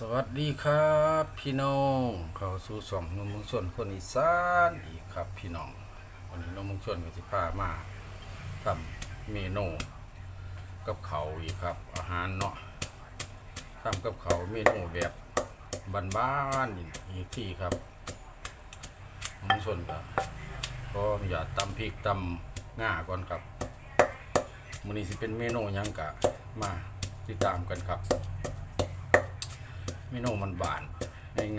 สวัสดีครับพี่น้องเข้าสู่สองนมมืองชนคนอีสานอีกครับพี่น้อง วันนี้นมมืองชนก็จะพามาทำเมนูกับเขาอีกครับ อาหารเนาะทำกับเขาเมนูแบบบ้านๆอีกที่ครับนมมงชนก็ก็อย่าตำพริกตำง่าก่อนครับมื้อนี้สิเป็นเมนูยังกะมาติดตามกันครับ เมนูมันบาน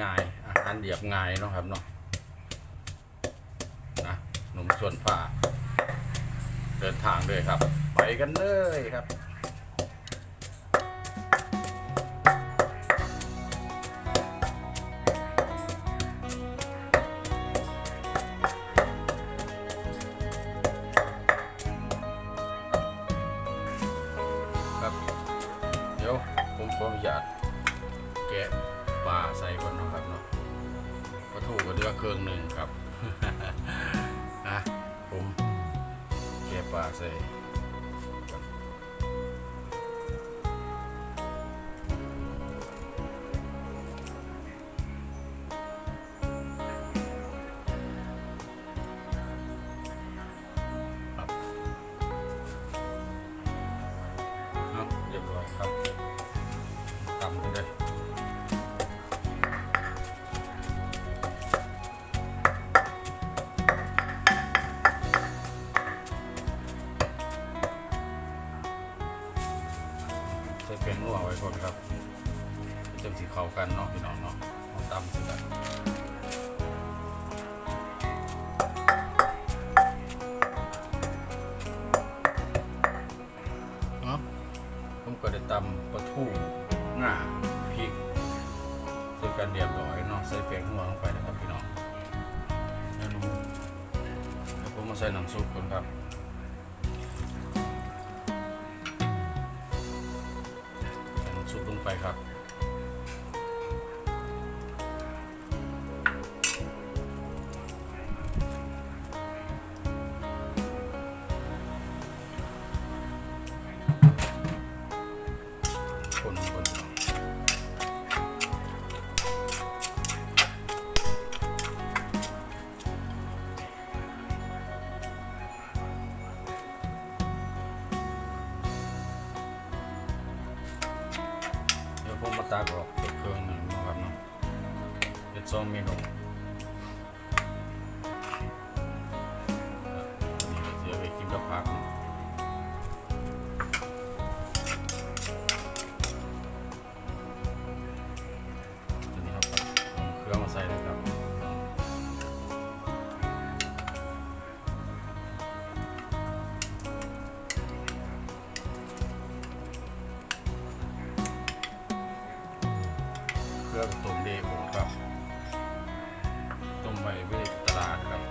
ง่ายๆอาหารเดียบง่ายเนาะครับเนาะนะหนุ่มชวนฝ่าเดินทางเลยครับ ไปกันเลยครับครับ เดี๋ยวผมขออนุญาต แกะปลาใส่ก่อนนะครับเนาะปลาทูก็เดือเครื่องหนึ่งครับนะผมแกะปลาใส่ ใส่เป็นนัวไว้ก่อนครับจังสีเข้ากันเนาะพี่น้องเนาะเอาตำสิกันเนาะผมก็ได้ตำปลาทูง่าพริกใส่กันเรียบร้อยเนาะใส่แป้งนัวลงไปนะครับพี่น้องแล้วนูเดี๋ยวผมมาใส่น้ำซุปก่อนครับ ไปครับ ตากออกเครื่องหนึ่งนะครับเนาะเป็นซองเมนู ครื่องต้มเดโอครับต้มไว้ไว้ตลาดครับ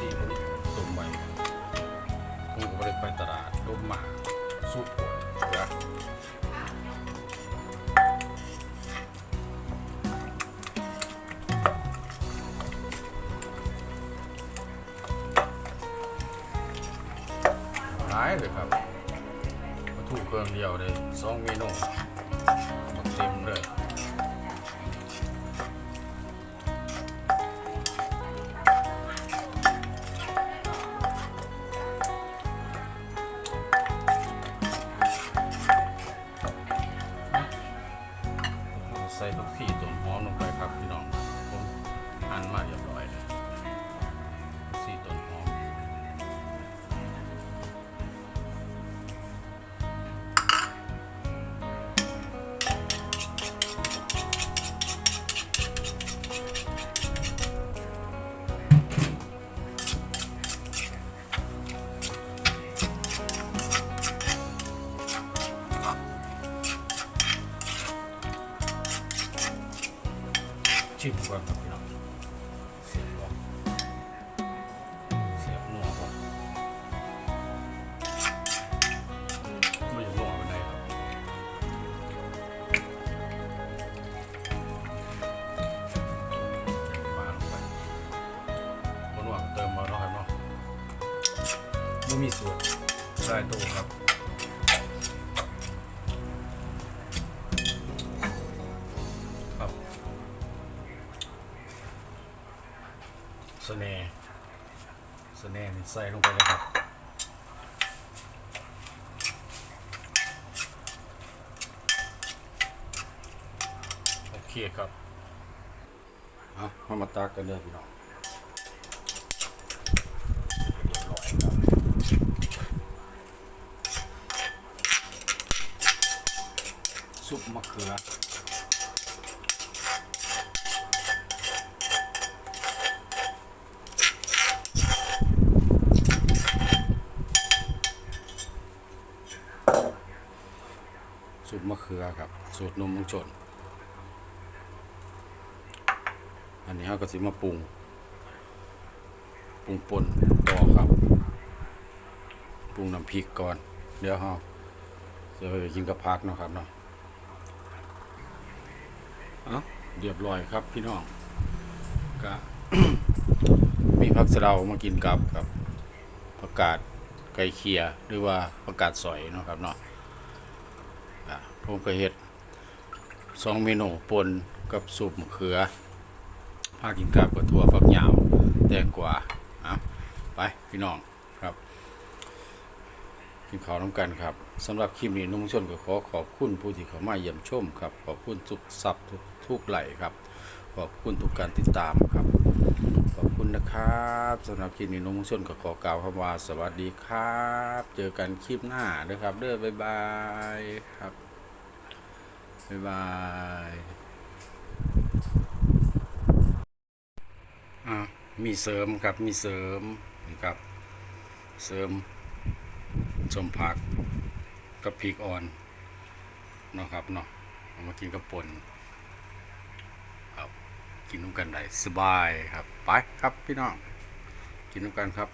ดีผมต้มไว้ผมก็ไม่ไปตลาดต้มหมาสุกปวดนะหายเลยครับ ดียวเลยสองเมนูมเต็มเลยใส่ลูกขี้ต้นหอมลงไปครับพี่น้องผมหั่นมาเรียบร้อยเลย ชิมก่อนครับพี่น้องเสียบก่อนเสียบนัวก่อนไม่อยากนัวไปไหนครับปลาลงไปบนนัวเติมมาเนาะครับเนาะไม่มีส่วนได้ตู้ครับครับ สเน่ห์สเน่ห์นี่ใส่ลงไปเลยครับโอเคครับเอามามาตักกันเลยพี่น้องซุปมะเขือ สูตรมะเขือครับ สูตรนมมุงชน อันนี้เราก็สิมาปรุง ปรุงป่นต่อครับ ปรุงน้ำพริกก่อน เดี๋ยวเราจะไปกินกับพักเนาะครับเนาะเอาเรียบร้อยครับพี่น้องก็มีผักสะเดามากินกับครับผักกาดไก่เคียหรือว่าผักกาดสอยเนาะครับเนาะ ผมก็เฮ็ดสองเมนูปนกับซุปมะเขือพากินกับกับถั่วฝักยาวแตงกวาอะไปพี่น้องครับกินข้าวน้ำกันครับสำหรับคลิปนี้นุ่งชนก็ขอขอบคุณผู้ที่เข้ามาเยี่ยมชมครับ ขอบคุณทุกซับทุกทุกไหลครับ ขอบคุณทุกการติดตามครับ ขอบคุณนะครับสำหรับคลิปนี้นุ่งชนก็ขอกล่าวคำว่าสวัสดีครับ เจอกันคลิปหน้าด้อครับเด้อบ๊ายบายครับบ๊ายบายอ่ามีเสริมครับมีเสริมนี่ครับ เสริมสมผักกับพริกอ่อนเนาะครับเนาะเอามากินกับป่น กินน้ำกันได้สบายครับ ไปครับพี่น้อง กินน้ำกันครับ